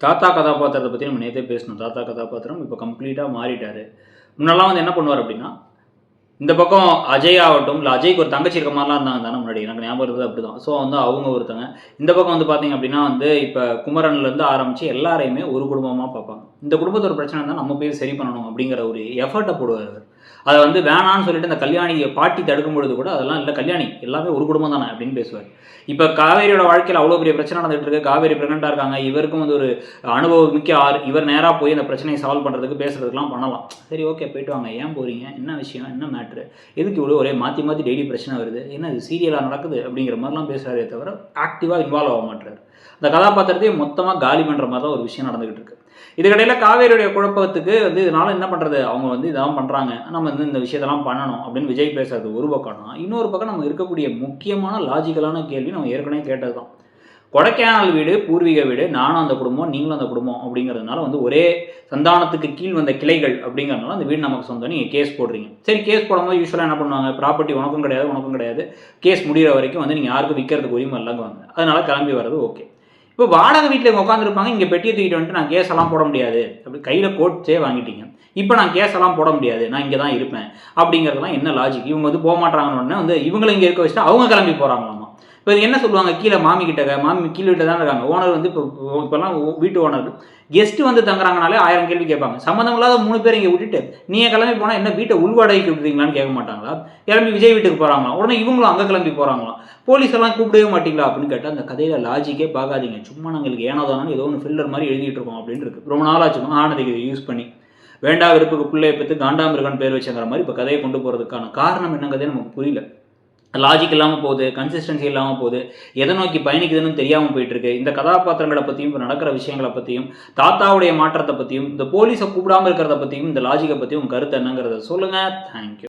தாத்தா கதாபாத்திரத்தை பற்றி நம்ம நேற்றே பேசணும் தாத்தா கதாபாத்திரம் இப்போ கம்ப்ளீட்டாக மாறிட்டார். முன்னெல்லாம் வந்து என்ன பண்ணுவார் அப்படின்னா இந்த பக்கம் அஜய் ஆகட்டும் இல்லை அஜய்க்கு ஒரு தங்கச்சி இருக்க மாதிரிலாம் இருந்தாங்க தானே முன்னாடி. எனக்கு ஞாபகம் இருக்குது அப்படி தான் ஸோ வந்து அவங்க ஒருத்தங்க. இந்த பக்கம் வந்து பார்த்தீங்க அப்படின்னா வந்து இப்போ குமரன்லேருந்து ஆரம்பித்து எல்லாரையுமே ஒரு குடும்பமாக பார்ப்பாங்க. இந்த குடும்பத்தோட பிரச்சனை இருந்தால் நம்ம போய் சரி பண்ணணும் அப்படிங்கிற ஒரு எஃபர்ட்டை போடுவார் அவர். அதை வந்து வேணான்னு சொல்லிட்டு அந்த கல்யாணி பாட்டி தடுக்கும் பொழுது கூட அதெல்லாம் இல்லை கல்யாணி எல்லாமே ஒரு குடும்பம் தானே அப்படின்னு பேசுவார். இப்போ காவேரியோட வாழ்க்கையில் அவ்வளோ பெரிய பிரச்சனை நடந்துகிட்டு இருக்கு. காவேரி ப்ரெக்னெண்ட்டாக இருக்காங்க. இவருக்கும் வந்து ஒரு அனுபவம் மிக்க ஆர் இவர் நேராக போய் அந்த பிரச்சனையை சால்வ் பண்ணுறதுக்கு பேசுறதுக்குலாம் பண்ணலாம். சரி ஓகே போயிட்டு வாங்க. ஏன் போகிறீங்க என்ன விஷயம்? என்ன மேட்ரு எதுக்கு இவ்வளோ ஒரே மாற்றி மாற்றி டெய்லி பிரச்சனை வருது? என்ன இது சீரியலாக நடக்குது? அப்படிங்கிற மாதிரிலாம் பேசுகிறாரே தவிர ஆக்டிவாக இன்வால்வ் ஆக மாட்டார். அந்த கதாபாத்திரத்தையே மொத்தமாக காலி பண்ணுற மாதிரி தான் ஒரு விஷயம் நடந்துகிட்டு இருக்கு. இதுக்கடையில் காவேரியுடைய குழப்பத்துக்கு வந்து இதனால என்ன பண்ணுறது அவங்க வந்து இதெல்லாம் பண்ணுறாங்க நம்ம வந்து இந்த விஷயத்தெல்லாம் பண்ணணும் அப்படின்னு விஜய் பேசுறது ஒரு பக்கம்னா இன்னொரு பக்கம் நம்ம இருக்கக்கூடிய முக்கியமான லாஜிக்கலான கேள்வி நம்ம ஏற்கனவே கேட்டது தான் கொடைக்கானல் வீடு பூர்வீக வீடு நானும் அந்த குடும்பம் நீங்களும் அந்த குடும்பம் அப்படிங்கிறதுனால வந்து ஒரே சந்தானத்துக்கு கீழ் வந்த கிளைகள் அப்படிங்கிறதுனால அந்த வீடு நமக்கு சொந்தம் நீங்கள் கேஸ் போடுறீங்க. சரி கேஸ் போடும்போது யூஸ்வலாக என்ன பண்ணுவாங்க? ப்ராப்பர்ட்டி உனக்கும் கிடையாது உனக்கும் கிடையாது. கேஸ் முடிகிற வரைக்கும் வந்து நீங்கள் யாருக்கும் விற்கிறதுக்கு உரிமை இல்லைங்க வாங்க அதனால் கிளம்பி வர்றது ஓகே இப்போ வாடகை வீட்டில் இவங்க உட்காந்துருப்பாங்க இங்கே பெட்டியை தூக்கிட்டு வந்துட்டு நான் கேஸ் எல்லாம் போட முடியாது. அப்படி கையில் கோட்ஸே வாங்கிட்டீங்க. இப்போ நான் கேஸ் எல்லாம் போட முடியாது. நான் இங்கே தான் இருப்பேன். அப்படிங்கிறதுலாம் என்ன லாஜிக் இவங்க வந்து போக மாட்டாங்கன்னு உடனே வந்து இவங்களை இங்கே இருக்க வச்சுட்டு அவங்க கிளம்பி போகிறாங்களாம் இப்போ இது என்ன சொல்லுவாங்க? கீழே மாமி கிட்ட மாமி கீழே வீட்டில் தான் இருக்காங்க. ஓனர் வந்து இப்போ இப்போல்லாம் வீட்டு ஓனர் கெஸ்ட்டு வந்து தங்குறாங்கனாலே ஆயிரம் கேள்வி கேட்பாங்க. சம்மந்தம் இல்லாத மூணு பேர் இங்கே விட்டுட்டு நீங்கள் கிளம்பி போனால் என்ன வீட்டை உள்வாடகைக்கு விடுறீங்களான்னு கேட்க மாட்டாங்களா? கிளம்பி விஜய் வீட்டுக்கு போகிறாங்களா உடனே இவங்களும் அங்கே கிளம்பி போகிறாங்களாம் போலீஸ் எல்லாம் கூப்பிடவே மாட்டீங்களா அப்படின்னு கேட்டால் அந்த கதையில் லாஜிக்கே பார்க்காதீங்க. சும்மா நாங்களுக்கு ஏனாதானு ஏதோ ஒன்று ஃபில்லர் மாதிரி எழுதிட்டு இருக்கோம் அப்படின்னு இருக்கு. ரொம்ப நாளாச்சும் ஆனதுக்கு இதை யூஸ் பண்ணி. வேண்டா விருப்புக்கு பிள்ளையை பற்றி காண்டாமிருகன் பேர் வச்சுங்கிற மாதிரி இப்போ கதையை கொண்டு போகிறதுக்கான காரணம் என்னங்கிறதே நமக்கு புரியல. லாஜிக் இல்லாமல் போகுது கன்சிஸ்டன்சி இல்லாமல் போகுது. எதை நோக்கி பயணிக்குதுன்னு தெரியாமல் போயிட்டுருக்கு. இந்த கதாபாத்திரங்களை பற்றியும் இப்போ நடக்கிற விஷயங்களை பற்றியும் தாத்தாவுடைய மாற்றத்தை பற்றியும் இந்த போலீஸை கூப்பிடாம இருக்கிறத பற்றியும் இந்த லாஜிக்கை பற்றியும் உங்கள் கருத்து என்னங்கிறத சொல்லுங்கள் தேங்க்யூ